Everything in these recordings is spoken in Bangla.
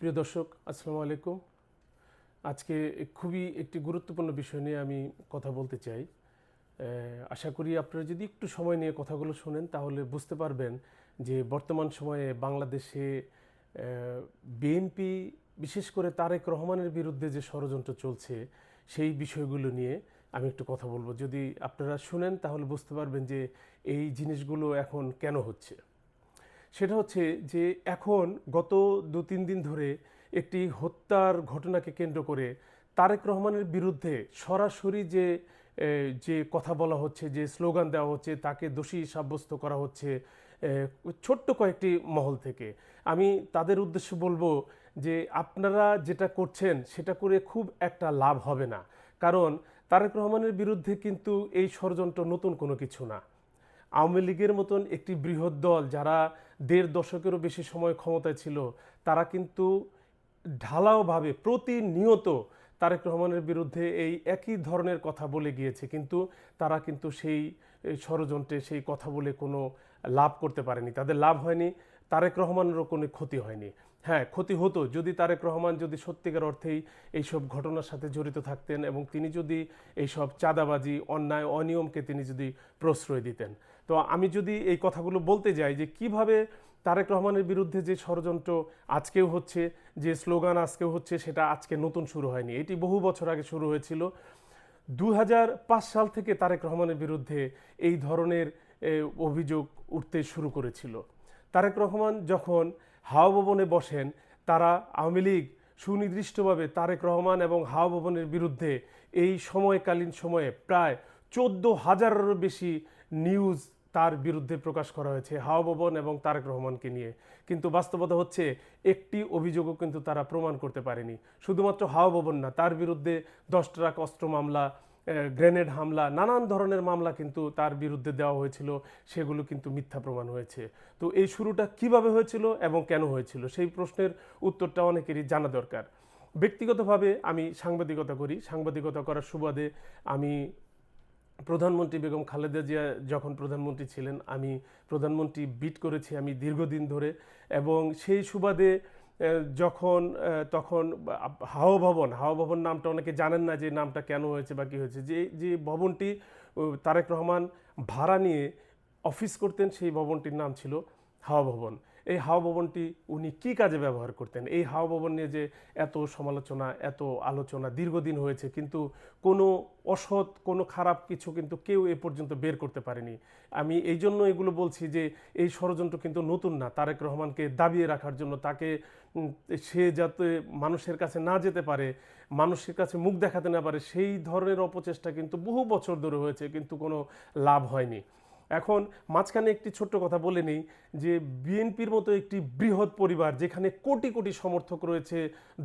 প্রিয় দর্শক, আসসালামু আলাইকুম। আজকে খুবই একটি গুরুত্বপূর্ণ বিষয় নিয়ে আমি কথা বলতে চাই। আশা করি আপনারা যদি একটু সময় নিয়ে কথাগুলো শোনেন, তাহলে বুঝতে পারবেন যে বর্তমান সময়ে বাংলাদেশে বিএনপি, বিশেষ করে তারেক রহমানের বিরুদ্ধে যে ষড়যন্ত্র চলছে, সেই বিষয়গুলো নিয়ে আমি একটু কথা বলব। যদি আপনারা শুনেন, তাহলে বুঝতে পারবেন যে এই জিনিসগুলো এখন কেন হচ্ছে। সেটা হচ্ছে যে এখন গত দু তিন দিন ধরে একটি হত্যার ঘটনাকে কেন্দ্র করে তারেক রহমানের বিরুদ্ধে সরাসরি যে যে কথা বলা হচ্ছে, যে স্লোগান দেওয়া হচ্ছে, তাকে দোষী সাব্যস্ত করা হচ্ছে ছোট্ট কয়েকটি মহল থেকে। আমি তাদের উদ্দেশ্য বলব যে আপনারা যেটা করছেন সেটা করে খুব একটা লাভ হবে না। কারণ তারেক রহমানের বিরুদ্ধে কিন্তু এই ষড়যন্ত্র নতুন কোনো কিছু না। আওয়ামী লীগের মতন একটি বৃহৎ দল যারা দেড় দশকেরও বেশি সময় ক্ষমতায় ছিল, তারা কিন্তু ঢালাওভাবে প্রতিনিয়ত তারেক রহমানের বিরুদ্ধে এই একই ধরনের কথা বলে গিয়েছে, কিন্তু তারা কিন্তু সেই ষড়যন্ত্রে সেই কথা বলে কোনো লাভ করতে পারেনি। তাদের লাভ হয়নি, তারেক রহমানেরও কোনো ক্ষতি হয়নি। হ্যাঁ ক্ষতি হতো, যদি তারেক রহমান যদি সত্যিকার অর্থেই এইসব ঘটনার সাথে জড়িত থাকতেন এবং তিনি যদি এইসব চাঁদাবাজি, অন্যায়, অনিয়মকে তিনি যদি প্রশ্রয় দিতেন। তো আমি যদি এই কথাগুলো বলতে যাই যে কীভাবে তারেক রহমানের বিরুদ্ধে যে ষড়যন্ত্র আজকেও হচ্ছে, যে স্লোগান আজকেও হচ্ছে, সেটা আজকে নতুন শুরু হয়নি। এটি বহু বছর আগে শুরু হয়েছিল। দু হাজার পাঁচ সাল থেকে তারেক রহমানের বিরুদ্ধে এই ধরনের অভিযোগ উঠতে শুরু করেছিল। তারেক রহমান যখন হাওয়া ভবনে বসেন, তারা আওয়ামী লীগ সুনির্দিষ্টভাবে তারেক রহমান এবং হাওয়া ভবনের বিরুদ্ধে এই সময়কালীন সময়ে প্রায় চোদ্দ হাজারেরও বেশি নিউজ তার বিরুদ্ধে প্রকাশ করা হয়েছে হাওয়া ভবন এবং তারেক রহমানকে নিয়ে। কিন্তু বাস্তবতা হচ্ছে, একটি অভিযোগও কিন্তু তারা প্রমাণ করতে পারেনি। শুধুমাত্র হাওয়া ভবন না, তার বিরুদ্ধে দশ ট্রাক অস্ত্র মামলা গ্রেনেড হামলা, নানান ধরনের মামলা কিন্তু তার বিরুদ্ধে দেওয়া হয়েছিল, সেগুলো কিন্তু মিথ্যা প্রমাণ হয়েছে। তো এই শুরুটা কীভাবে হয়েছিল এবং কেন হয়েছিল, সেই প্রশ্নের উত্তরটা অনেকেরই জানা দরকার। ব্যক্তিগতভাবে আমি সাংবাদিকতা করি, সাংবাদিকতা করার সুবাদে আমি প্রধানমন্ত্রী বেগম খালেদা জিয়া যখন প্রধানমন্ত্রী ছিলেন, আমি প্রধানমন্ত্রী বিট করেছি আমি দীর্ঘদিন ধরে এবং সেই সুবাদে যখন তখন হাওয়া ভবন হাওয়া ভবন নামটা অনেকে জানেন না যে নামটা কেন হয়েছে বা কী হয়েছে। যে যে ভবনটি তারেক রহমান ভাড়া নিয়ে অফিস করতেন সেই ভবনটির নাম ছিল হাওয়া ভবন। এই হাওয়া ভবনটি উনি কী কাজে ব্যবহার করতেন? এই হাওয়া ভবন নিয়ে যে এত সমালোচনা, এত আলোচনা দীর্ঘদিন হয়েছে, কিন্তু কোনো অসৎ, কোনো খারাপ কিছু কিন্তু কেউ এ পর্যন্ত বের করতে পারেনি। আমি এই জন্য এগুলো বলছি যে, এই ষড়যন্ত্র কিন্তু নতুন না। তারেক রহমানকে দাবিয়ে রাখার জন্য তাকে সে যাতে মানুষের কাছে না যেতে পারে, মানুষের কাছে মুখ দেখাতে না পারে, সেই ধরনের অপচেষ্টা কিন্তু বহু বছর ধরে হয়েছে, কিন্তু কোনো লাভ হয়নি। এখন মাঝখানে একটি ছোট্ট কথা বলে নিই যে বিএনপির মতো একটি বৃহৎ পরিবার যেখানে কোটি কোটি সমর্থক রয়েছে,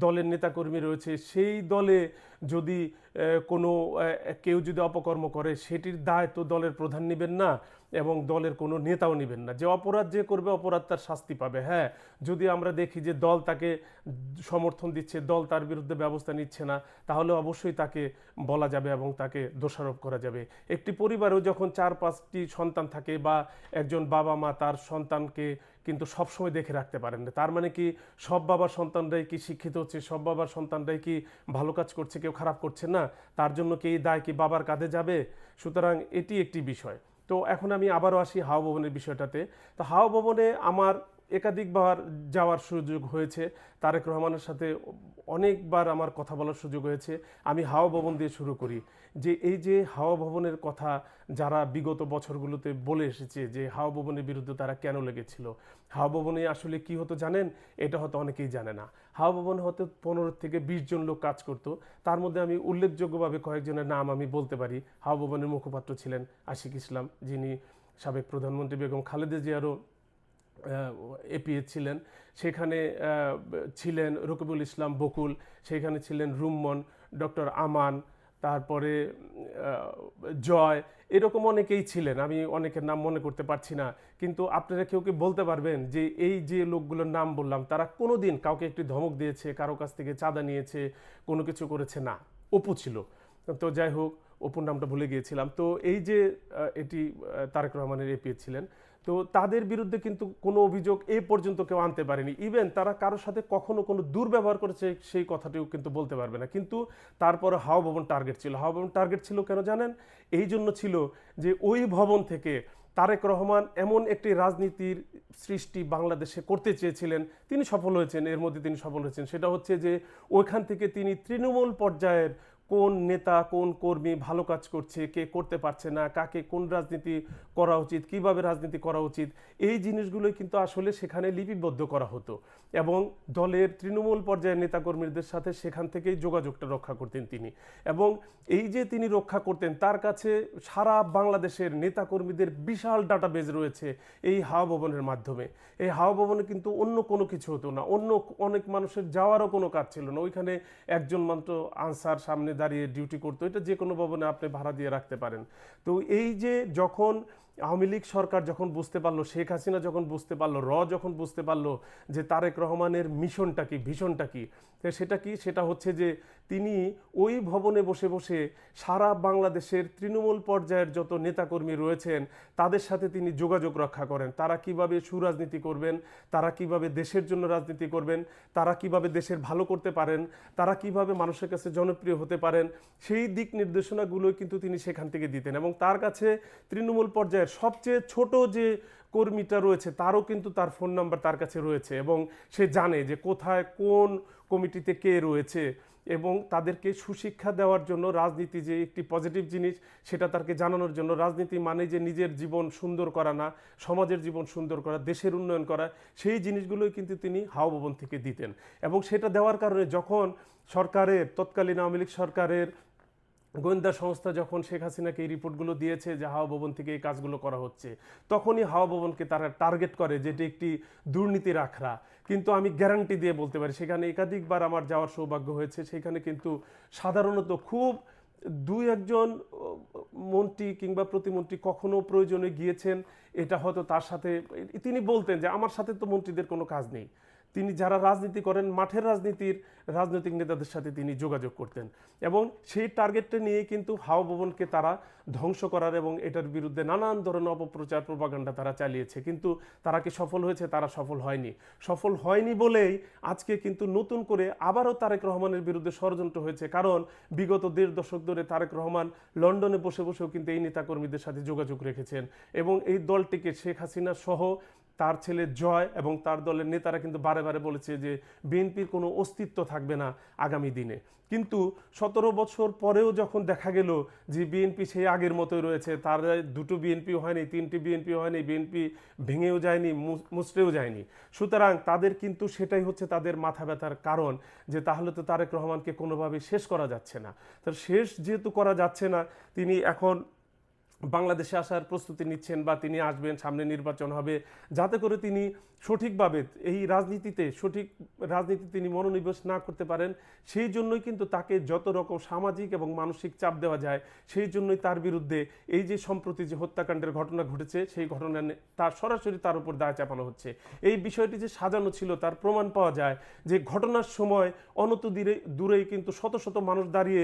দলের নেতাকর্মী রয়েছে, সেই দলে যদি কোনো কেউ যদি অপকর্ম করে, সেটির দায় তো দলের প্রধান নেবেন না। এবং দলের কোনো নেতাও নেবেন না। যে অপরাধ যে করবে, অপরাধ তার শাস্তি পাবে। হ্যাঁ যদি আমরা দেখি যে দল তাকে সমর্থন দিচ্ছে, দল তার বিরুদ্ধে ব্যবস্থা নিচ্ছে না, তাহলে অবশ্যই তাকে বলা যাবে এবং তাকে দোষারোপ করা যাবে। একটি পরিবারেও যখন চার পাঁচটি সন্তান থাকে বা একজন বাবা মা তার সন্তানকে কিন্তু সবসময় দেখে রাখতে পারেন না। তার মানে কি, সব বাবার সন্তানরাই কি শিক্ষিত হচ্ছে, সব বাবার সন্তানরাই কি ভালো কাজ করছে, কেউ খারাপ করছে না? তার জন্য কি এই দায় কি বাবার কাঁধে যাবে? সুতরাং এটি একটি বিষয়। তো এখন আমি আবারও আসি হাওয়া ভবনের বিষয়টাতে। তো হাওয়া ভবনে আমার একাধিকবার যাওয়ার সুযোগ হয়েছে। তারেক রহমানের সাথে অনেকবার আমার কথা বলার সুযোগ হয়েছে। আমি হাওয়া ভবন দিয়ে শুরু করি। যে এই যে হাওয়া ভবনের কথা যারা বিগত বছরগুলোতে বলে এসেছে যে হাওয়া ভবনের বিরুদ্ধে তারা কেন লেগেছিল, হাওয়া ভবনে আসলে কি হতো জানেন? এটা হয়তো অনেকেই জানে না। হাওয়া ভবনে হয়তো পনেরো থেকে বিশ জন লোক কাজ করতো। তার মধ্যে আমি উল্লেখযোগ্যভাবে কয়েকজনের নাম আমি বলতে পারি। হাওয়া ভবনের মুখপাত্র ছিলেন আশিক ইসলাম, যিনি সাবেক প্রধানমন্ত্রী বেগম খালেদা জিয়ারও এপিএ ছিলেন, সেখানে ছিলেন রকিবুল ইসলাম বকুল, সেখানে ছিলেন রুম্মন, ডক্টর আমান, তারপরে জয়, এরকম অনেকেই ছিলেন, আমি অনেকের নাম মনে করতে পারছি না, কিন্তু আপনারা কেউ কি বলতে পারবেন যে এই যে লোকগুলোর নাম বললাম, তারা কোনো দিন কাউকে একটি ধমক দিয়েছে, কারও কাছ থেকে চাঁদা নিয়েছে, কোনো কিছু করেছে না, অপু ছিল। তো যাই হোক, অপুর নামটা ভুলে গিয়েছিলাম। তো এই যে এটি তারেক রহমানের এপিএ ছিলেন তো তাদের বিরুদ্ধে কিন্তু কোনো অভিযোগ এ পর্যন্ত কেউ আনতে পারেনি। ইভেন তারা কারোর সাথে কখনো কোনো দুর্ব্যবহার করেছে সেই কথাটিও কিন্তু বলতে পারবে না। কিন্তু তারপরে হাওয়া ভবন টার্গেট ছিল। হাওয়া ভবন টার্গেট ছিল কেন জানেন? এই জন্য ছিল যে ওই ভবন থেকে তারেক রহমান এমন একটি রাজনীতির সৃষ্টি বাংলাদেশে করতে চেয়েছিলেন। তিনি সফল হয়েছেন, এর মধ্যে তিনি সফল হয়েছেন। সেটা হচ্ছে যে ওইখান থেকে তিনি তৃণমূল পর্যায়ের কোন নেতা, কোন কর্মী ভালো কাজ করছে, কে করতে পারছে না, কাকে কোন রাজনীতি করা উচিত, কীভাবে রাজনীতি করা উচিত, এই জিনিসগুলোই কিন্তু আসলে সেখানে লিপিবদ্ধ করা হতো। এবং দলের তৃণমূল পর্যায়ের নেতাকর্মীদের সাথে সেখান থেকেই যোগাযোগটা রক্ষা করতেন তিনি। এবং এই যে তিনি রক্ষা করতেন, তার কাছে সারা বাংলাদেশের নেতাকর্মীদের বিশাল ডাটাবেজ রয়েছে এই হাওয়া ভবনের মাধ্যমে। এই হাওয়া ভবনে কিন্তু অন্য কোনো কিছু হতো না। অন্য অনেক মানুষের যাওয়ারও কোনো কাজ ছিল না। ওইখানে একজন মাত্র আনসার সামনে দাঁড়িয়ে ডিউটি করতো, এটা যে কোনো ভবনে আপনি ভাড়া দিয়ে রাখতে পারেন। তো এই যে যখন আওয়ামী লীগ সরকার যখন বুঝতে পারল, শেখ হাসিনা যখন বুঝতে পারল, র যখন বুঝতে পারল যে তারেক রহমানের মিশনটা কি ভীষণটা কি সেটা কি, সেটা হচ্ছে যে তিনি ওই ভবনে বসে বসে সারা বাংলাদেশের তৃণমূল পর্যায়ের যত নেতাকর্মী রয়েছেন, তাদের সাথে তিনি যোগাযোগ রক্ষা করেন। তারা কীভাবে সুরাজনীতি করবেন, তারা কীভাবে দেশের জন্য রাজনীতি করবেন, তারা কীভাবে দেশের ভালো করতে পারেন, তারা কীভাবে মানুষের কাছে জনপ্রিয় হতে পারেন, সেই দিক নির্দেশনাগুলো কিন্তু তিনি সেখান থেকে দিতেন এবং তার কাছে তৃণমূল পর্যায়ের সবচেয়ে ছোট যে কর্মীটা রয়েছে, তারও কিন্তু তার ফোন নাম্বার তার কাছে রয়েছে এবং সে জানে যে কোথায় কোন কমিটিতে কে রয়েছে এবং তাদেরকে সুশিক্ষা দেওয়ার জন্য রাজনীতি যে একটি পজিটিভ জিনিস, সেটা তাকে জানানোর জন্য রাজনীতি মানে যে নিজের জীবন সুন্দর করা না, সমাজের জীবন সুন্দর করা, দেশের উন্নয়ন করা, সেই জিনিসগুলোই কিন্তু তিনি হাওয়া ভবন থেকে দিতেন এবং সেটা দেওয়ার কারণে যখন সরকারের, তৎকালীন আওয়ামী লীগ সরকারের গোয়েন্দা সংস্থা যখন শেখ হাসিনাকে এই রিপোর্টগুলো দিয়েছে যে হাওয়া ভবন থেকে এই কাজগুলো করা হচ্ছে, তখনই হাওয়া ভবনকে তারা টার্গেট করে যেটি একটি দুর্নীতির আখড়া। কিন্তু আমি গ্যারান্টি দিয়ে বলতে পারি, সেখানে একাধিকবার আমার যাওয়ার সৌভাগ্য হয়েছে। সেখানে কিন্তু সাধারণত খুব দুই একজন মন্ত্রী কিংবা প্রতিমন্ত্রী কখনো প্রয়োজনে গিয়েছেন। এটা হয়তো তার সাথে, তিনি বলতেন যে আমার সাথে তো মন্ত্রীদের কোনো কাজ নেই। তিনি যারা রাজনীতি করেন, মাঠের রাজনীতির রাজনৈতিক নেতাদের সাথে তিনি যোগাযোগ করতেন। এবং সেই টার্গেটটা নিয়ে কিন্তু হাওয়া ভবনকে তারা ধ্বংস করার এবং এটার বিরুদ্ধে নানান ধরনের অপপ্রচার প্রপাগান্ডা তারা চালিয়েছে। কিন্তু তারা কি সফল হয়েছে? তারা সফল হয়নি। সফল হয়নি বলেই আজকে কিন্তু নতুন করে আবারও তারেক রহমানের বিরুদ্ধে ষড়যন্ত্র হয়েছে। কারণ বিগত দেড় দশক ধরে তারেক রহমান লন্ডনে বসে বসেও কিন্তু এই নেতাকর্মীদের সাথে যোগাযোগ রেখেছেন এবং এই দলটিকে শেখ হাসিনা সহ তার ছেলে জয় এবং তার দলের নেতারা কিন্তু বারে বারে বলেছে যে বিএনপির কোনো অস্তিত্ব থাকবে না আগামী দিনে। কিন্তু সতেরো বছর পরেও যখন দেখা গেল যে বিএনপি সেই আগের মতোই রয়েছে, তার দুটো বিএনপি হয়নি, তিনটি বিএনপি হয়নি, বিএনপি ভেঙেও যায়নি মুচড়েও যায়নি। সুতরাং তাদের কিন্তু সেটাই হচ্ছে তাদের মাথা ব্যথার কারণ যে তাহলে তো তারেক রহমানকে কোনোভাবে শেষ করা যাচ্ছে না। তার শেষ যেহেতু করা যাচ্ছে না, তিনি এখন বাংলাদেশে আসার প্রস্তুতি নিচ্ছেন বা তিনি আসবেন সামনে নির্বাচন হবে যাতে করে তিনি সঠিকভাবে এই রাজনীতিতে সঠিক রাজনীতি তিনি মনোনিবেশ না করতে পারেন, সেই জন্যই কিন্তু তাকে যত রকম সামাজিক এবং মানসিক চাপ দেওয়া যায়, সেই জন্যই তার বিরুদ্ধে এই যে সম্প্রতি যে হত্যাকাণ্ডের ঘটনা ঘটেছে, সেই ঘটনা তার সরাসরি তার উপর দায় চাপানো হচ্ছে। এই বিষয়টি যে সাজানো ছিল, তার প্রমাণ পাওয়া যায় যে ঘটনার সময় অনত দূরে দূরেই কিন্তু শত শত মানুষ দাঁড়িয়ে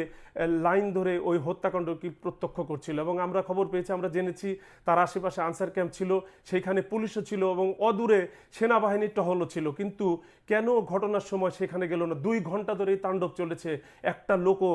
লাইন ধরে ওই হত্যাকাণ্ড কি প্রত্যক্ষ করছিল এবং আমরা খবর পেয়েছি, আমরা জেনেছি, তার আশেপাশে আনসার ক্যাম্প ছিল সেইখানে পুলিশও ছিল এবং অদূরে সেনাবাহিনীর টহলও ছিল, কিন্তু কেন ঘটনার সময় সেখানে গেল না? দুই ঘণ্টা ধরে তাণ্ডব চলেছে। একটা লোকও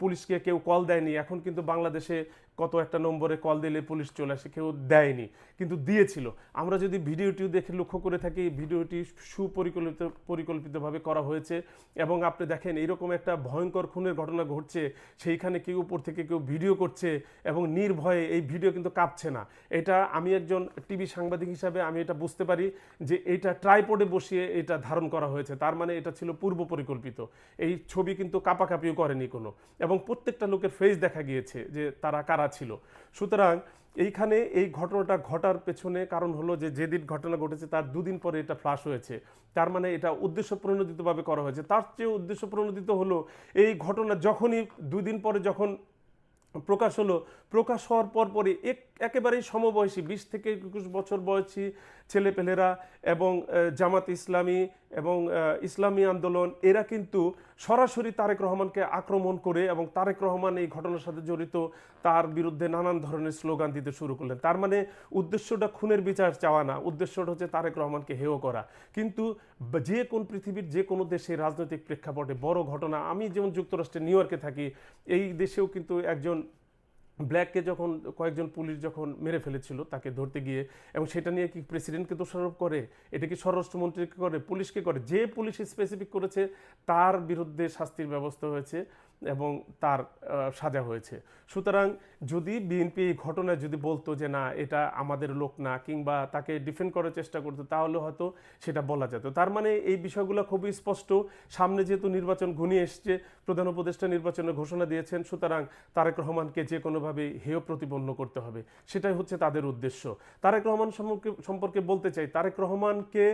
পুলিশকে কেউ কল দেয়নি। এখন কিন্তু বাংলাদেশে কত একটা নম্বরে কল দিলে পুলিশ চলে আসে, কেউ দেয়নি, কিন্তু দিয়েছিল। আমরা যদি ভিডিওটি দেখে লক্ষ্য করে থাকি, ভিডিওটি সুপরিকল্পিত, পরিকল্পিতভাবে করা হয়েছে এবং আপনি দেখেন এরকম একটা ভয়ঙ্কর খুনের ঘটনা ঘটছে, সেইখানে কেউ উপর থেকে কেউ ভিডিও করছে এবং নির্ভয়ে এই ভিডিও কিন্তু কাঁপছে না। এটা আমি একজন টিভি সাংবাদিক হিসাবে আমি এটা বুঝতে পারি যে এটা ট্রাইপডে বসিয়ে এটা ধারণ করা হয়েছে, তার মানে এটা ছিল পূর্ব পরিকল্পিত। এই ছবি কিন্তু কাপাকাপিও করেনি কোনো। এবং প্রত্যেকটা লোকের ফেস দেখা গিয়েছে যে তারা কারা ছিল। সুতরাং এইখানে এই ঘটনাটা ঘটার পেছনে কারণ হলো যে যেদিন ঘটনা ঘটেছে তার দুদিন পরে এটা ফ্লাশ হয়েছে। তার মানে এটা উদ্দেশ্য প্রণোদিতভাবে করা হয়েছে। তার চেয়ে উদ্দেশ্য প্রণোদিত হলো এই ঘটনা যখনই দুদিন পরে যখন প্রকাশ হলো, প্রকাশ হওয়ার পর পরই এক, একেবারেই সমবয়সী, বিশ থেকে একুশ বছর বয়সী ছেলেপেলেরা এবং জামাত ইসলামী এবং ইসলামী আন্দোলন, এরা কিন্তু সরাসরি তারেক রহমানকে আক্রমণ করে এবং তারেক রহমান এই ঘটনার সাথে জড়িত তার বিরুদ্ধে নানান ধরনের স্লোগান দিতে শুরু করলেন। তার মানে উদ্দেশ্যটা খুনের বিচার চাওয়া না, উদ্দেশ্যটা হচ্ছে তারেক রহমানকে হেয় করা। কিন্তু যে কোন পৃথিবীর যে কোনো দেশে রাজনৈতিক প্রেক্ষাপটে বড় ঘটনা, আমি যেমন যুক্তরাষ্ট্রে নিউ ইয়র্কে থাকি, এই দেশেও কিন্তু একজন ব্ল্যাককে যখন কয়েকজন পুলিশ যখন মেরে ফেলেছিল তাকে ধরতে গিয়ে, এবং সেটা নিয়ে কি প্রেসিডেন্টকে দোষারোপ করে? এটা কি স্বরাষ্ট্রমন্ত্রীকে করে? পুলিশকে করে? যে পুলিশ স্পেসিফিক করেছে, তার বিরুদ্ধে শাস্তির ব্যবস্থা হয়েছে। এবং তার সাজা হয়েছে। সুতরাং যদি বিএনপি এই ঘটনায় যদি বলতো যে না, এটা আমাদের লোক না, কিংবা তাকে ডিফেন্ড করার চেষ্টা করতো, তাহলে হয়তো সেটা বলা যেত। তার মানে এই বিষয়গুলো খুবই স্পষ্ট। সামনে যেহেতু নির্বাচন ঘনিয়ে এসছে, প্রধান উপদেষ্টা নির্বাচনের ঘোষণা দিয়েছেন, সুতরাং তারেক রহমানকে যে কোনোভাবে হেয় প্রতিপন্ন করতে হবে, সেটাই হচ্ছে তাদের উদ্দেশ্য। তারেক রহমান সম্পর্কে সম্পর্কে বলতে চাই, তারেক রহমানকে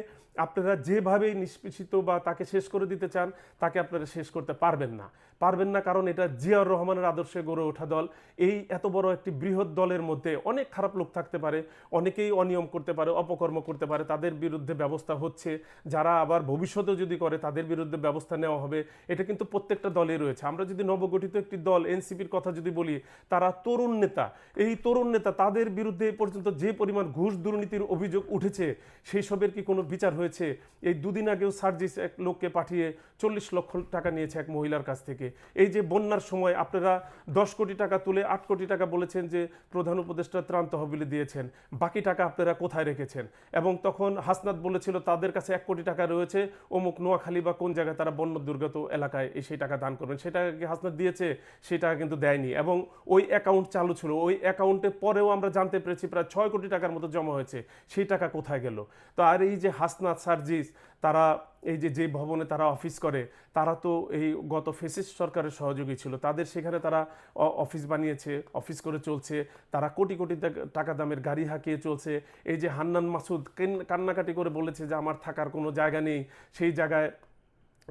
আপনারা যেভাবেই নিষ্পেষিত বা তাকে শেষ করে দিতে চান, তাকে আপনারা শেষ করতে পারবেন না। পারবেন না কারণ এটা জিয়াউর রহমানের আদর্শে গড়ে ওঠা দল। এই এত বড় একটি বৃহৎ দলের মধ্যে অনেক খারাপ লোক থাকতে পারে, অনেকেই অনিয়ম করতে পারে, অপকর্ম করতে পারে, তাদের বিরুদ্ধে ব্যবস্থা হচ্ছে। যারা আবার ভবিষ্যতেও যদি করে, তাদের বিরুদ্ধে ব্যবস্থা নেওয়া হবে। এটা কিন্তু প্রত্যেকটা দলে রয়েছে। আমরা যদি নবগঠিত একটি দল, এনসিপির কথা যদি বলি, তারা তরুণ নেতা। এই তরুণ নেতা তাদের বিরুদ্ধে এ পর্যন্ত যে পরিমাণ ঘুষ দুর্নীতির অভিযোগ উঠেছে সেই সবের কি কোনো বিচার হয়েছে? এই দুদিন আগেও সার্জিস এক লোককে পাঠিয়ে চল্লিশ লক্ষ টাকা নিয়েছে এক মহিলার কাছ থেকে। এই যে বন্যার সময় আপনারা দশ কোটি টাকা তুলে আট কোটি টাকা বলেছেন যে প্রধান উপদেষ্টা ত্রাণ তহবিলে দিয়েছেন, বাকি টাকা আপনারা কোথায় রেখেছেন? এবং তখন হাসনাত বলেছিল, তাদের কাছে এক কোটি টাকা রয়েছে, অমুক নোয়াখালী বা কোন জায়গায় তারা বন্য দুর্গত এলাকায় এই সেই টাকা দান করবেন। সেটা কি হাসনাত দিয়েছে? সেই টাকা কিন্তু দেয়নি। এবং ওই অ্যাকাউন্ট চালু ছিল। ওই অ্যাকাউন্টে পরেও আমরা জানতে পেরেছি, প্রায় ছয় কোটি টাকার মতো জমা হয়েছে। সেই টাকা কোথায় গেল? তো আর এই যে হাসনাত সার্জিস তারা এই যে যে ভবনে তারা অফিস করে, তারা তো এই গত ফেসিস সরকারের সহযোগী ছিল। তাদের সেখানে তারা অফিস বানিয়েছে, অফিস করে চলছে। তারা কোটি কোটি টাকা- দামের গাড়ি হাঁকিয়ে চলছে। এই যে হান্নান মাসুদ কেন- কান্নাকাটি করে বলেছে যে, আমার থাকার কোনো জায়গা নেই। সেই জায়গায়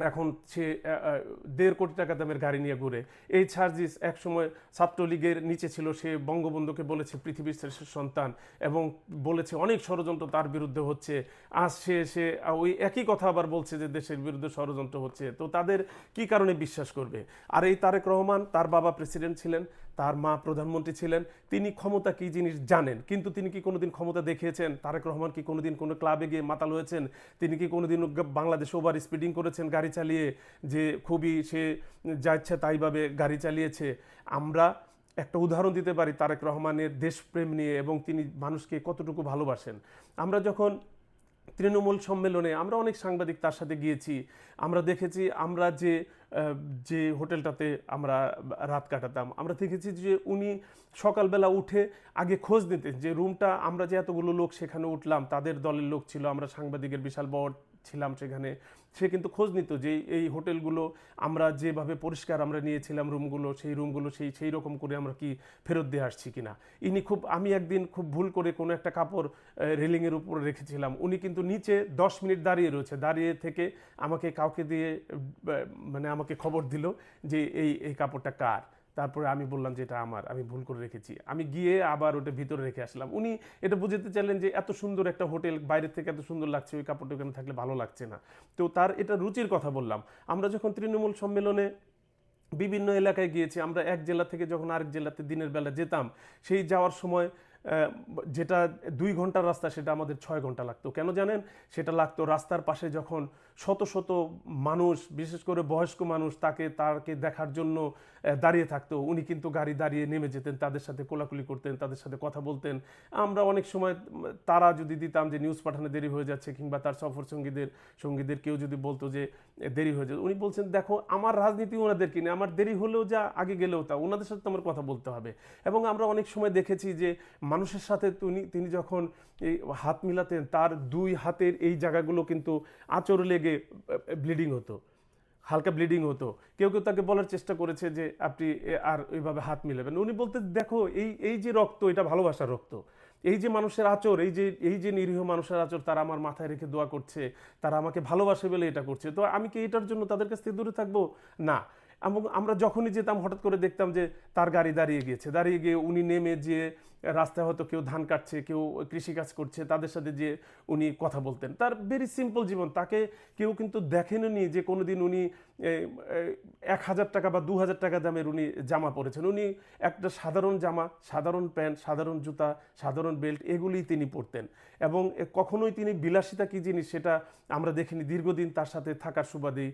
এখন সে দেড় কোটি টাকা দামের গাড়ি নিয়ে ঘুরে। এই সার্জিস একসময় ছাত্রলীগের নিচে ছিল, সে বঙ্গবন্ধুকে বলেছে পৃথিবীর শ্রেষ্ঠ সন্তান এবং বলেছে অনেক ষড়যন্ত্র তার বিরুদ্ধে হচ্ছে। আজ সে সে ওই একই কথা আবার বলছে যে দেশের বিরুদ্ধে ষড়যন্ত্র হচ্ছে। তো তাদের কি কারণে বিশ্বাস করবে? আর এই তারেক রহমান তার বাবা প্রেসিডেন্ট ছিলেন তার মা প্রধানমন্ত্রী ছিলেন, তিনি ক্ষমতা কি জিনিস জানেন? কিন্তু তিনি কি কোনোদিন ক্ষমতা দেখিয়েছেন? তারেক রহমান কি কোনোদিন কোনো ক্লাবে গিয়ে মাতাল হয়েছেন? তিনি কি কোনোদিন বাংলাদেশ ওভার স্পিডিং করেছেন গাড়ি চালিয়ে, যে খুবই সে যা ইচ্ছা তাইভাবে গাড়ি চালিয়েছে? আমরা একটা উদাহরণ দিতে পারি তারেক রহমানের দেশপ্রেম নিয়ে এবং তিনি মানুষকে কতটুকু ভালোবাসেন। আমরা যখন তৃণমূল সম্মেলনে আমরা অনেক সাংবাদিক তার সাথে গিয়েছি। আমরা দেখেছি, আমরা যে যে হোটেলটাতে আমরা রাত কাটাতাম, আমরা দেখেছি যে উনি সকালবেলা উঠে আগে খোঁজ নিতেন যে রুমটা আমরা যে এতগুলো লোক সেখানে উঠলাম, তাদের দলের লোক ছিল, আমরা সাংবাদিকের বিশাল বড় ছিলাম সেখানে। সে কিন্তু খোঁজ নিত যে এই হোটেলগুলো আমরা যেভাবে পরিষ্কার আমরা নিয়েছিলাম রুমগুলো, সেই রুমগুলো, সেই সেই রকম করে আমরা কি ফেরত দিয়ে আসছি কি না ইনি খুব, আমি একদিন খুব ভুল করে কোনো একটা কাপড় রেলিংয়ের উপরে রেখেছিলাম। উনি কিন্তু নিচে দশ মিনিট দাঁড়িয়ে রয়েছে। দাঁড়িয়ে থেকে আমাকে কাউকে দিয়ে মানে আমাকে খবর দিল যে এই এই কাপড়টা কার। তারপরে আমি বললাম যে এটা আমার, আমি ভুল করে রেখেছি। আমি গিয়ে আবার ওটা ভিতরে রেখে আসলাম। উনি এটা বুঝতে চাইলেন যে এত সুন্দর একটা হোটেল, বাইরে থেকে এত সুন্দর লাগছে, ওই কাপড়টা ওখানে থাকলে ভালো লাগছে না। তো তার এটা রুচির কথা বললাম। আমরা যখন তৃণমূল সম্মেলনে বিভিন্ন এলাকায় গিয়েছি, আমরা এক জেলা থেকে যখন আরেক জেলাতে দিনের বেলা যেতাম, সেই যাওয়ার সময় যেটা দুই ঘণ্টার রাস্তা, সেটা আমাদের ছয় ঘণ্টা লাগতো। কেন জানেন? সেটা লাগতো রাস্তার পাশে যখন শত শত মানুষ, বিশেষ করে বয়স্ক মানুষ তাকে তাকে দেখার জন্য দাঁড়িয়ে থাকতো। উনি কিন্তু গাড়ি দাঁড়িয়ে নেমে যেতেন, তাদের সাথে কোলাকুলি করতেন, তাদের সাথে কথা বলতেন। আমরা অনেক সময়, তারা যদি দিতাম যে নিউজ পাঠানো দেরি হয়ে যাচ্ছে কিংবা তার সফর সঙ্গীদের সঙ্গীদের কেউ যদি বলতো যে দেরি হয়ে যাচ্ছে, উনি বলছেন, দেখো, আমার রাজনীতি ওনাদের কিনে, আমার দেরি হলেও যা, আগে গেলেও তা, ওনাদের সাথে আমার কথা বলতে হবে। এবং আমরা অনেক সময় দেখেছি যে, মানুষের সাথে তিনি তিনি যখন, এই, হাত মিলাতেন, তার দুই হাতের এই জায়গাগুলো কিন্তু আঁচড় লেগে ব্লিডিং হতো, হালকা ব্লিডিং হতো। কেউ কেউ তাকে বলার চেষ্টা করেছে যে, আপনি আর ওইভাবে হাত মিলাবেন উনি বলতে, দেখো, এই এই যে রক্ত, এটা ভালোবাসার রক্ত। এই যে মানুষের আচর, এই যে এই যে নিরীহ মানুষের আচর, তারা আমার মাথায় রেখে দোয়া করছে, তারা আমাকে ভালোবাসে বলে এটা করছে। তো আমি কি এটার জন্য তাদের কাছ থেকে দূরে থাকব? না। এবং আমরা যখনই যেতাম, হঠাৎ করে দেখতাম যে, তার গাড়ি দাঁড়িয়ে গিয়েছে। দাঁড়িয়ে গিয়ে উনি নেমে যে রাস্তায় হয়তো কেউ ধান কাটছে কেউ কৃষিকাজ করছে তাদের সাথে যে উনি কথা বলতেন তার ভেরি সিম্পল জীবন। তাকে কেউ কিন্তু দেখেননি যে কোনোদিন উনি এ, এ, এক হাজার টাকা বা দু হাজার টাকা দামের উনি জামা পরেছেন। উনি একটা সাধারণ জামা সাধারণ প্যান্ট সাধারণ জুতা সাধারণ বেল্ট এগুলি তিনি পরতেন। এবং কখনোই তিনি বিলাসিতা কী জিনিস সেটা আমরা দেখিনি দীর্ঘদিন তার সাথে থাকার সুবাদেই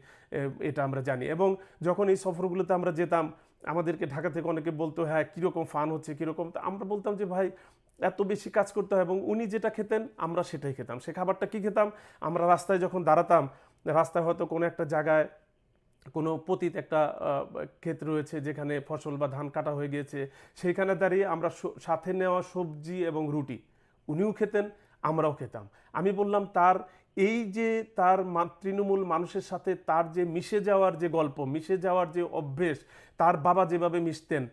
এটা আমরা জানি। এবং যখন এই সফরগুলোতে আমরা যেতাম আমাদেরকে ঢাকা থেকে অনেকে বলতো হ্যাঁ কীরকম ফান হচ্ছে, কীরকম? তা আমরা বলতাম যে, ভাই, এত বেশি কাজ করতে হয় এবং উনি যেটা খেতেন, আমরা সেটাই খেতাম। সে খাবারটা কী খেতাম? আমরা রাস্তায় যখন দাঁড়াতাম, রাস্তায় হয়তো কোনো একটা জায়গায় কোনো পতিত একটা ক্ষেত রয়েছে যেখানে ফসল বা ধান কাটা হয়ে গিয়েছে, সেইখানে দাঁড়িয়ে আমরা সাথে নেওয়া সবজি এবং রুটি, উনিও খেতেন, আমরাও খেতাম। আমি বললাম, তার এই যে তার তৃণমূল মানুষের সাথে তার যে মিশে যাওয়ার যে গল্প, মিশে যাওয়ার যে অভ্যেস, তার বাবা যেভাবে মিশতেন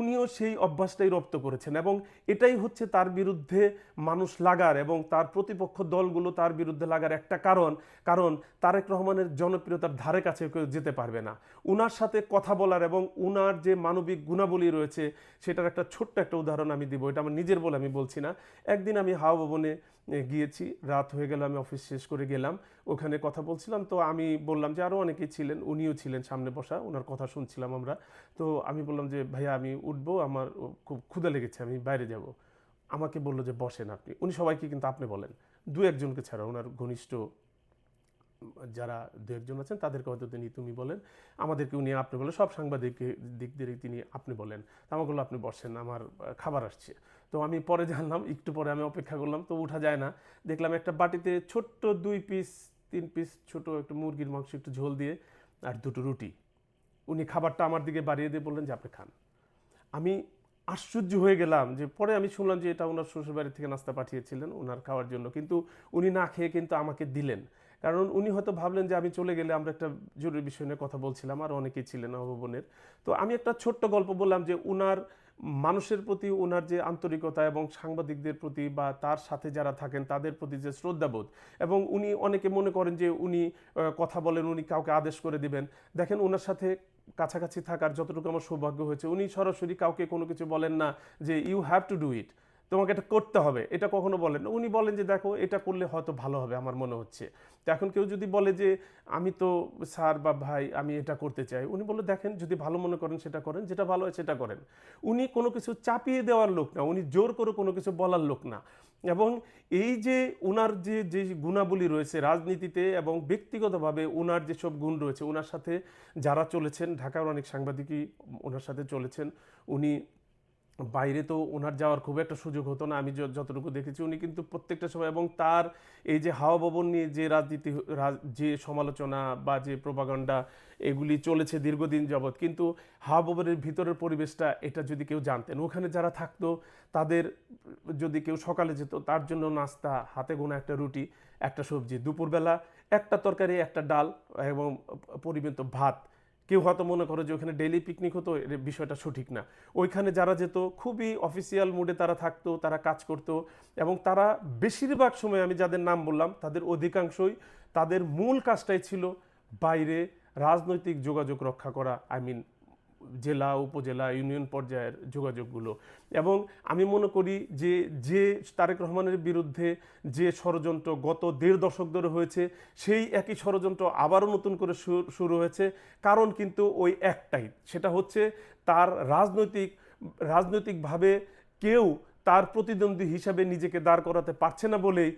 উনিও সেই অভ্যাসটাই রপ্ত করেছেন এবং এটাই হচ্ছে তার বিরুদ্ধে মানুষ লাগার এবং তার প্রতিপক্ষ দলগুলো তার বিরুদ্ধে লাগার একটা কারণ কারণ তারেক রহমানের জনপ্রিয়তার ধারে কাছে কেউ যেতে পারবে না। উনার সাথে কথা বলার এবং উনার যে মানবিক গুণাবলী রয়েছে সেটার একটা ছোট্ট একটা উদাহরণ আমি দিব, এটা আমার নিজের বলে আমি বলছি না। একদিন আমি হাওয়া ভবনে গিয়েছি, রাত হয়ে গেল, আমি অফিস শেষ করে গেলাম। ওখানে কথা বলছিলাম। তো আমি বললাম যে আরও অনেকেই ছিলেন, উনিও ছিলেন সামনে বসা ওনার কথা শুনছিলাম আমরা। তো আমি বললাম যে, ভাইয়া, আমি উঠবো, আমার খুব ক্ষুদা লেগেছে, আমি বাইরে যাব। আমাকে বলল যে, বসেন আপনি। উনি সবাইকে কিন্তু আপনি বলেন। দু একজনকে ছাড়া ওনার ঘনিষ্ঠ যারা দু একজন আছেন, তাদেরকে হয়তো তিনি, তুমি বলেন। আমাদেরকে উনি আপনি বলেন, সব সাংবাদিক দিক দিয়ে তিনি আপনি বলেন। আমাকে আপনি বসেন, আমার খাবার আসছে। তো আমি পরে জানলাম, একটু পরে আমি অপেক্ষা করলাম, তো উঠা যায় না। দেখলাম একটা বাটিতে ছোট্ট দুই পিস তিন পিস ছোট একটু মুরগির মাংস, একটু ঝোল দিয়ে আর দুটো রুটি। উনি খাবারটা আমার দিকে বাড়িয়ে দিয়ে বললেন যে, আপনি খান। আমি আশ্চর্য হয়ে গেলাম যে, পরে আমি শুনলাম যে, এটা ওনার শ্বশুরবাড়ি থেকে নাস্তা পাঠিয়েছিলেন ওনার খাওয়ার জন্য। কিন্তু উনি না খেয়ে কিন্তু আমাকে দিলেন। কারণ উনি হয়তো ভাবলেন যে, আমি চলে গেলে আমরা একটা জরুরি বিষয় নিয়ে কথা বলছিলাম, আর অনেকেই ছিলেন অভবনের তো আমি একটা ছোট্ট গল্প বললাম যে, উনার মানুষের প্রতি ওনার যে আন্তরিকতা এবং সাংবাদিকদের প্রতি বা তার সাথে যারা থাকেন, তাদের প্রতি যে শ্রদ্ধাবোধ এবং উনি অনেকে মনে করেন যে উনি কথা বলেন, উনি কাউকে আদেশ করে দিবেন। দেখেন ওনার সাথে কাছাকাছি থাকার যতটুকু আমার সৌভাগ্য হয়েছে, উনি সরাসরি কাউকে কোনো কিছু বলেন না যে you have to do it তোমাকে এটা করতে হবে। এটা কখনো বলেন উনি বলেন যে, দেখো, এটা করলে হয়তো ভালো হবে আমার মনে হচ্ছে। তো এখন কেউ যদি বলে যে, আমি তো স্যার বা ভাই, আমি এটা করতে চাই। উনি বলে দেখেন, যদি ভালো মনে করেন, সেটা করেন, যেটা ভালো হয়, সেটা করেন। উনি কোনো কিছু চাপিয়ে দেওয়ার লোক না, উনি জোর করে কোনো কিছু বলার লোক না। এবং এই যে, উনার যে যে গুণাবলী রয়েছে রাজনীতিতে এবং ব্যক্তিগতভাবে উনার যেসব গুণ রয়েছে ওনার সাথে যারা চলেছেন, ঢাকার অনেক সাংবাদিকই ওনার সাথে চলেছেন, উনি বাইরে তো ওনার যাওয়ার খুব একটা সুযোগ হতো না, আমি যতটুকু দেখেছি উনি কিন্তু প্রত্যেকটা সময় এবং তার এই যে হাওয়া ভবন নিয়ে যে রাজনীতি রাজ- যে সমালোচনা বা যে প্রপাগান্ডা এগুলি চলেছে দীর্ঘদিন যাবৎ, কিন্তু হাওয়া ভবনের ভিতরের পরিবেশটা এটা যদি কেউ জানতেন, ওখানে যারা থাকতো তাদের যদি কেউ সকালে যেত তার জন্য নাস্তা, হাতে গোনা একটা রুটি, একটা সবজি, দুপুরবেলা একটা তরকারি, একটা ডাল এবং পরিমিত ভাত কেউ হয়তো মনে করে যে ওখানে ডেলি পিকনিক হতো এর বিষয়টা সঠিক না। ওইখানে যারা যেত, খুবই অফিসিয়াল মুডে তারা থাকতো, তারা কাজ করতো এবং তারা বেশিরভাগ সময় আমি যাদের নাম বললাম, তাদের অধিকাংশই তাদের মূল কাজটাই ছিল বাইরে রাজনৈতিক যোগাযোগ রক্ষা করা আই মিন জেলা, উপজেলা, ইউনিয়ন পর্যায়ের যোগাযোগগুলো। এবং আমি মনে করি যে যে তারেক রহমানের বিরুদ্ধে যে ষড়যন্ত্র গত দেড় দশক ধরে হয়েছে, সেই একই ষড়যন্ত্র আবারও নতুন করে শুরু হয়েছে। কারণ কিন্তু ওই একটাই, সেটা হচ্ছে তার রাজনৈতিক, রাজনৈতিকভাবে কেউ তার প্রতিদ্বন্দ্বী হিসাবে নিজেকে দাঁড় করাতে পারছে না বলেই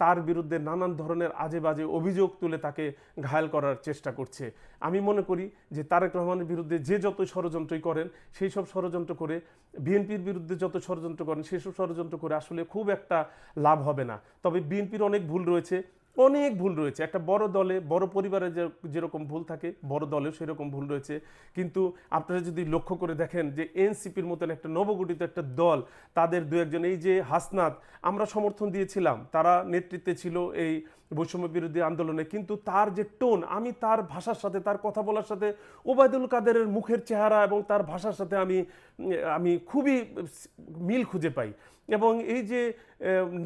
তার বিরুদ্ধে নানান ধরনের আজে বাজে অভিযোগ তুলে তাকে ঘায়াল করার চেষ্টা করছে। আমি মনে করি যে তারেক রহমানের বিরুদ্ধে যে যত ষড়যন্ত্রই করেন, সেই সব ষড়যন্ত্র করে, বিএনপির বিরুদ্ধে যত ষড়যন্ত্র করেন, সেই সব ষড়যন্ত্র করে আসলে খুব একটা লাভ হবে না। তবে বিএনপির অনেক ভুল রয়েছে অনেক ভুল রয়েছে। একটা বড় দলে, বড় পরিবারে যে- যেরকম ভুল থাকে, বড় দলেও সেরকম ভুল রয়েছে। কিন্তু আপনারা যদি লক্ষ্য করে দেখেন যে, এনসিপির মতন একটা নবগঠিত একটা দল, তাদের দু একজন, এই যে হাসনাত, আমরা সমর্থন দিয়েছিলাম। তারা নেতৃত্বে ছিল এই বৈষম্য বিরোধী আন্দোলনে। কিন্তু তার যে টোন, আমি তার ভাষার সাথে, তার কথা বলার সাথে, ওবায়দুল কাদেরের মুখের চেহারা এবং তার ভাষার সাথে আমি আমি খুবই মিল খুঁজে পাই। এবং এই যে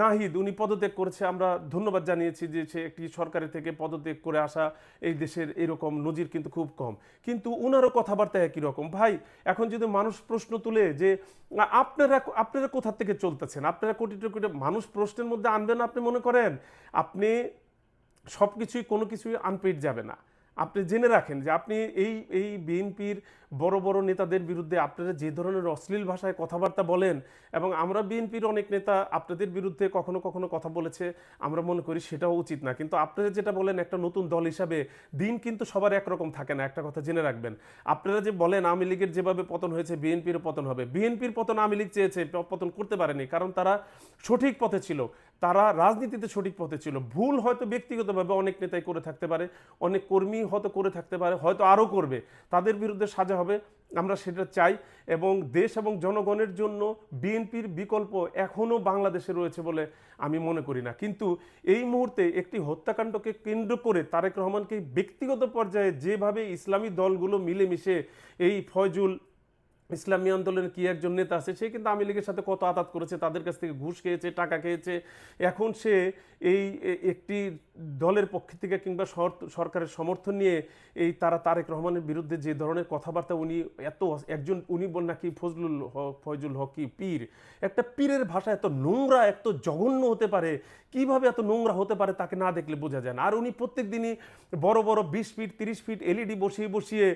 নাহিদ, উনি পদত্যাগ করেছে, আমরা ধন্যবাদ জানিয়েছি যে সে একটি সরকারের থেকে পদত্যাগ করে আসা এই দেশের এরকম নজির কিন্তু খুব কম। কিন্তু উনারও কথাবার্তা একই রকম। ভাই, এখন যদি মানুষ প্রশ্ন তুলে যে আপনারা আপনারা কোথা থেকে চলতেছেন? আপনারা কোটি কোটি মানুষ প্রশ্নের মধ্যে আনবেন আপনি মনে করেন? আপনি সব কিছুই কোনো কিছুই আনপেড যাবে না। আপনি জেনে রাখেন যে আপনি এই এই বিএনপির বড় বড় নেতাদের বিরুদ্ধে আপনারা যে ধরনের অশ্লীল ভাষায় কথাবার্তা বলেন এবং আমরা বিএনপির অনেক নেতা আপনাদের বিরুদ্ধে কখনো কখনো কথা বলেছে, আমরা মনে করি সেটাও উচিত না। কিন্তু আপনারা যেটা বলেন একটা নতুন দল হিসাবে দিন কিন্তু সবার একরকম থাকে না, একটা কথা জেনে রাখবেন। আপনারা যে বলেন আওয়ামী লীগের যেভাবে পতন হয়েছে, বিএনপিরও পতন হবে। বিএনপির পতন আওয়ামী লীগ চেয়েছে, পতন করতে পারেনি কারণ তারা সঠিক পথে ছিল। তারা রাজনীতিতে সঠিক পথে ছিল। ভুল হয়তো ব্যক্তিগতভাবে অনেক নেতাই করে থাকতে পারে, অনেক কর্মী হয়তো করে থাকতে পারে, হয়তো আরও করবে। তাদের বিরুদ্ধে সাজা হবে, আমরা সেটা চাই এবং দেশ এবং জনগণের জন্য বিএনপির বিকল্প এখনও বাংলাদেশে রয়েছে বলে আমি মনে করি না। কিন্তু এই মুহূর্তে একটি হত্যাকাণ্ডকে কেন্দ্র করে তারেক রহমানকে ব্যক্তিগত পর্যায়ে যেভাবে ইসলামী দলগুলো মিলেমিশে এই ফয়জুল ইসলামী আন্দোলনের কি একজন নেতা আছে, সে কিন্তু আওয়ামী লীগের সাথে কত আতাত করেছে, তাদের কাছ থেকে ঘুষ খেয়েছে, টাকা খেয়েছে। এখন সে এই একটি দলের পক্ষ থেকে কিংবা সরকারের সমর্থন নিয়ে এই তারা তারেক রহমানের বিরুদ্ধে যে ধরনের কথাবার্তা উনি এত একজন উনি বল নাকি ফজলুল হক ফয়জুল হক কি পীর? একটা পীরের ভাষা এত নোংরা, এত জঘন্য হতে পারে, কীভাবে এত নোংরা হতে পারে তাকে না দেখলে বোঝা যায় না। আর উনি প্রত্যেক দিনই বড় বড় বিশ ফিট, তিরিশ ফিট এলইডি বসিয়ে বসিয়ে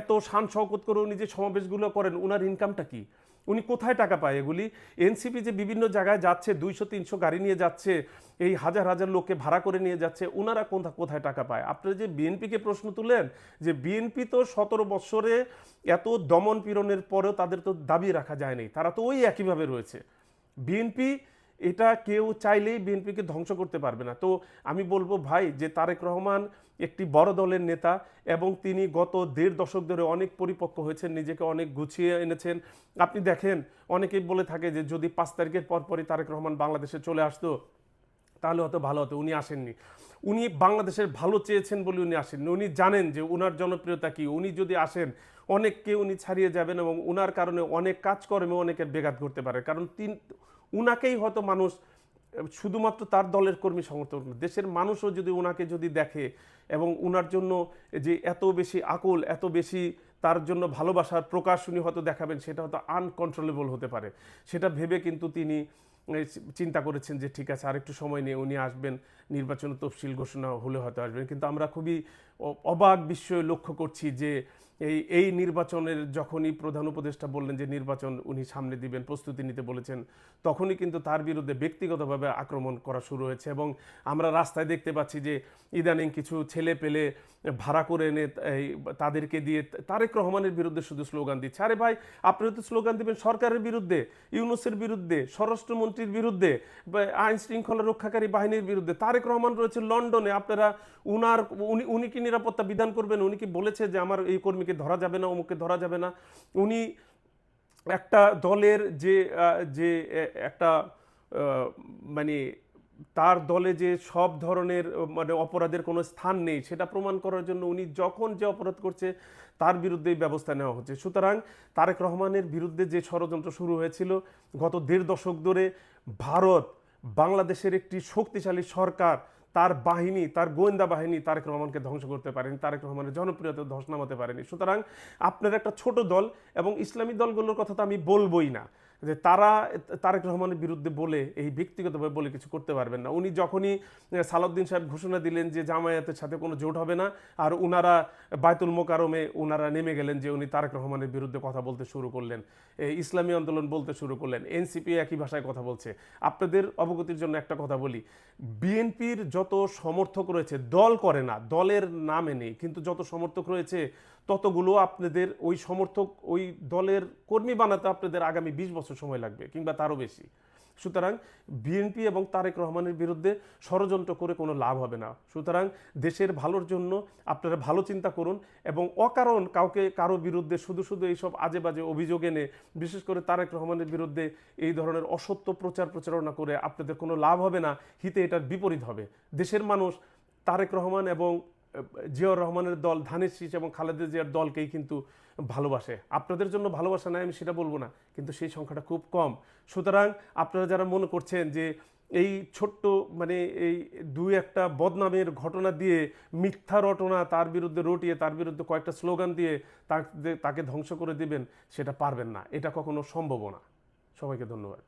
এত শান শওকত করে উনি যে সমাবেশগুলো করেন উনার ইনকামটা কি? উনি কোথায় টাকা পায় এগুলি? এনসিপি যে বিভিন্ন জায়গায় যাচ্ছে, দুইশো, তিনশো গাড়ি নিয়ে যাচ্ছে, এই হাজার হাজার লোককে ভাড়া করে নিয়ে যাচ্ছে ওনারা কোথা- কোথায় টাকা পায়? আপনারা যে বিএনপিকে প্রশ্ন তুলেন যে বিএনপি তো সতেরো বৎসরে এত দমন পীড়নের পরেও তাদের তো দাবি রাখা যায়নি, তারা তো ওই একইভাবে রয়েছে। বিএনপি এটা কেউ চাইলেই বিএনপিকে ধ্বংস করতে পারবে না। তো আমি বলব ভাই, যে তারেক রহমান একটি বড় দলের নেতা এবং তিনি গত দেড় দশক ধরে অনেক পরিপক্ক হয়েছেন, নিজেকে অনেক গুছিয়ে এনেছেন। আপনি দেখেন, অনেকেই বলে থাকে যে যদি পাঁচ তারিখের পরপরই তারেক রহমান বাংলাদেশে চলে আসতো, তাহলে হয়তো ভালো হতো, উনি আসেননি। উনি বাংলাদেশের ভালো চেয়েছেন বলে উনি আসেননি। উনি জানেন যে উনার জনপ্রিয়তা কি, উনি যদি আসেন, অনেককে উনি ছাড়িয়ে যাবেন এবং উনার কারণে অনেক কাজকর্মে অনেকের বেঘাত ঘটতে পারে। কারণ তিন, উনাকেই হয়তো মানুষ শুধুমাত্র তার দলের কর্মী সমর্থন করে। দেশের মানুষও যদি ওনাকে যদি দেখে এবং ওনার জন্য যে এত বেশি আকুল, এত বেশি তার জন্য ভালোবাসার প্রকাশ উনি হয়তো দেখাবেন, সেটা হয়তো আনকন্ট্রোলেবল হতে পারে সেটা ভেবে কিন্তু তিনি চিন্তা করেছেন যে ঠিক আছে, আরেকটু সময় নিয়ে উনি আসবেন নির্বাচন তফসিল ঘোষণা হলে হয়তো আসবেন কিন্তু আমরা খুবই অবাক বিস্ময়ে লক্ষ্য করছি যে এই এই নির্বাচনের যখনই প্রধান উপদেষ্টা বললেন যে নির্বাচন উনি সামনে দিবেন, প্রস্তুতি নিতে বলেছেন, তখনই কিন্তু তার বিরুদ্ধে ব্যক্তিগতভাবে আক্রমণ করা শুরু হয়েছে এবং আমরা রাস্তায় দেখতে পাচ্ছি যে ইদানিং কিছু ছেলে পেলে ভাড়া করে এনে তাদেরকে দিয়ে তারেক রহমানের বিরুদ্ধে শুধু স্লোগান দিচ্ছে। আরে ভাই, আপনি তো স্লোগান দিবেন সরকারের বিরুদ্ধে, ইউনুসের বিরুদ্ধে, স্বরাষ্ট্রমন্ত্রীর বিরুদ্ধে আইন শৃঙ্খলা রক্ষাকারী বাহিনীর বিরুদ্ধে, তারেক রহমান রয়েছে লন্ডনে, আপনারা উনার, উনি উনি কি নিরাপত্তা বিধান করবেন? উনি কি বলেছে যে আমার এই কর্মীকে ধরা যাবে না, অমুককে ধরা যাবে না। উনি একটা দলের যে যে একটা মানে তার দলে যে সব ধরনের মানে অপরাধের কোনো স্থান নেই, সেটা প্রমাণ করার জন্য উনি যখন যে অপরাধ করছে, তার বিরুদ্ধেই ব্যবস্থা নেওয়া হচ্ছে। সুতরাং তারেক রহমানের বিরুদ্ধে যে ষড়যন্ত্র শুরু হয়েছিল, গত দেড় দশক ধরে ভারত বাংলাদেশের একটি শক্তিশালী সরকার তার বাহিনী, তার গোয়েন্দা বাহিনী তারেক রহমানকে ধ্বংস করতে পারেনি, তারেক রহমানের জনপ্রিয়তা ধ্বংস নামাতে পারেনি। সুতরাং আপনার একটা ছোট দল এবং ইসলামী দলগুলোর কথা তো আমি বলবোই না। যে তারা, তারেক রহমানের বিরুদ্ধে বলে, এই ব্যক্তিগতভাবে বলে কিছু করতে পারবেন না। উনি যখনই সালাউদ্দিন সাহেব ঘোষণা দিলেন যে জামায়াতের সাথে কোনো জোট হবে না, আর উনারা বায়তুল মোকারমে উনারা নেমে গেলেন যে উনি তারেক রহমানের বিরুদ্ধে কথা বলতে শুরু করলেন ইসলামী আন্দোলন বলতে শুরু করলেন, এনসিপি একই ভাষায় কথা বলছে। আপনাদের অবগতির জন্য একটা কথা বলি, বিএনপির যত সমর্থক রয়েছে, দল করে না, দলের নামে নেই, কিন্তু যত সমর্থক রয়েছে ততগুলো আপনাদের ওই সমর্থক, ওই দলের কর্মী বানাতে আপনাদের আগামী বিশ বছর সময় লাগবে কিংবা তারও বেশি। সুতরাং বিএনপি এবং তারেক রহমানের বিরুদ্ধে ষড়যন্ত্র করে কোনো লাভ হবে না। সুতরাং দেশের ভালোর জন্য আপনারা ভালো চিন্তা করুন এবং অকারণ কাউকে, কারও বিরুদ্ধে শুধু শুধু এইসব আজে বাজে অভিযোগ এনে, বিশেষ করে তারেক রহমানের বিরুদ্ধে এই ধরনের অসত্য প্রচার প্রচারণা করে আপনাদের কোনো লাভ হবে না, হিতে এটার বিপরীত হবে। দেশের মানুষ তারেক রহমান এবং জিয়াউর রহমানের দল, ধানের শীষ এবং খালেদা জিয়ার দলকেই কিন্তু ভালোবাসে। আপনাদের জন্য ভালোবাসা নাই, আমি সেটা বলব না, কিন্তু সেই সংখ্যাটা খুব কম। সুতরাং আপনারা যারা মনে করছেন যে এই ছোট্ট মানে এই দুই একটা বদনামের ঘটনা দিয়ে মিথ্যা রটনা তার বিরুদ্ধে রটিয়ে, তার বিরুদ্ধে কয়েকটা স্লোগান দিয়ে তাকে তাকে ধ্বংস করে দিবেন, সেটা পারবেন না। এটা কখনো সম্ভব না। সবাইকে ধন্যবাদ।